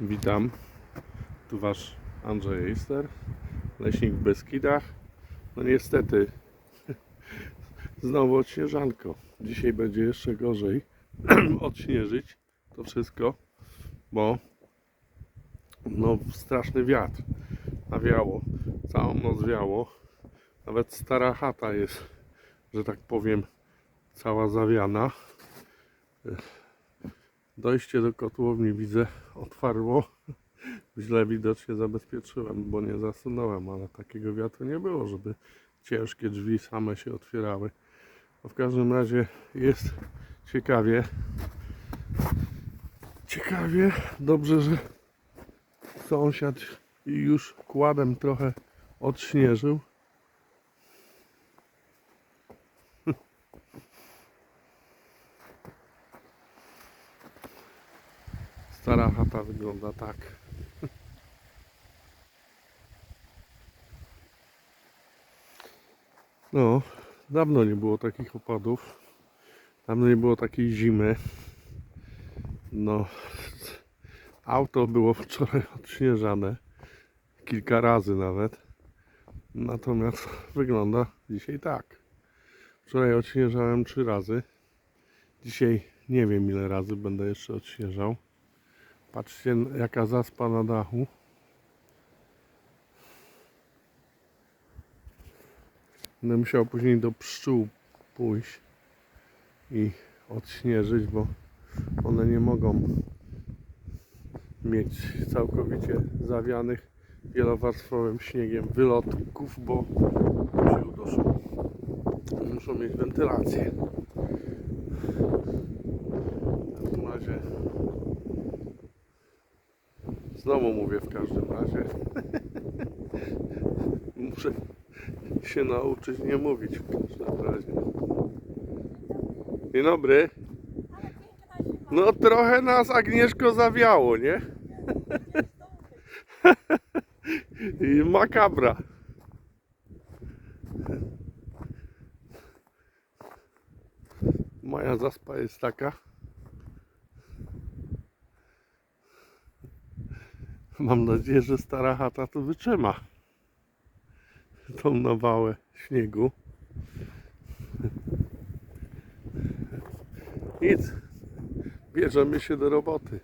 Witam. Tu wasz Andrzej Ejster, leśnik w Beskidach. No niestety, znowu odśnieżanko. Dzisiaj będzie jeszcze gorzej odśnieżyć to wszystko, bo no straszny wiatr. Nawiało, całą noc wiało. Nawet stara chata jest, że tak powiem, cała zawiana. Dojście do kotłowni widzę otwarło. Źle widocznie zabezpieczyłem, bo nie zasunąłem, ale takiego wiatru nie było, żeby ciężkie drzwi same się otwierały. No w każdym razie jest ciekawie. Ciekawie. Dobrze, że sąsiad już kładem trochę odśnieżył. Stara chata wygląda tak. No, dawno nie było takich opadów. Dawno nie było takiej zimy. No, auto było wczoraj odśnieżane. Kilka razy nawet. Natomiast wygląda dzisiaj tak. Wczoraj odśnieżałem trzy razy. Dzisiaj nie wiem ile razy będę jeszcze odśnieżał. Patrzcie jaka zaspa na dachu. Będę musiał później do pszczół pójść i odśnieżyć, bo one nie mogą mieć całkowicie zawianych wielowarstwowym śniegiem wylotków, bo się uduszą. Muszą mieć wentylację. W każdym razie Znowu mówię w każdym razie. Muszę się nauczyć nie mówić w każdym razie. Dzień dobry. No trochę nas Agnieszko zawiało, nie? I makabra. Moja zaspa jest taka. Mam nadzieję, że stara chata to wytrzyma. Tą nawałę śniegu. Nic. Bierzemy się do roboty.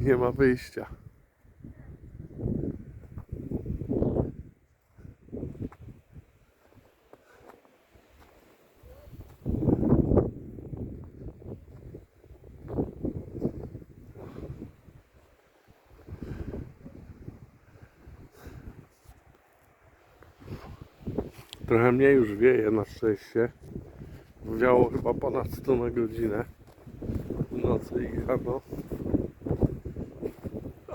Nie ma wyjścia. Trochę mniej już wieje na szczęście. Wiało chyba ponad 100 na godzinę w nocy i rano.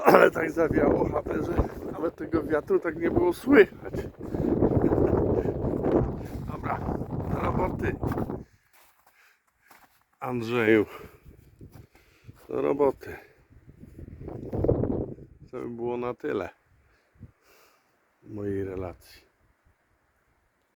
Ale tak zawiało chatę, że nawet tego wiatru tak nie było słychać. Dobra, do roboty. Andrzeju. Do roboty. To by było na tyle mojej relacji.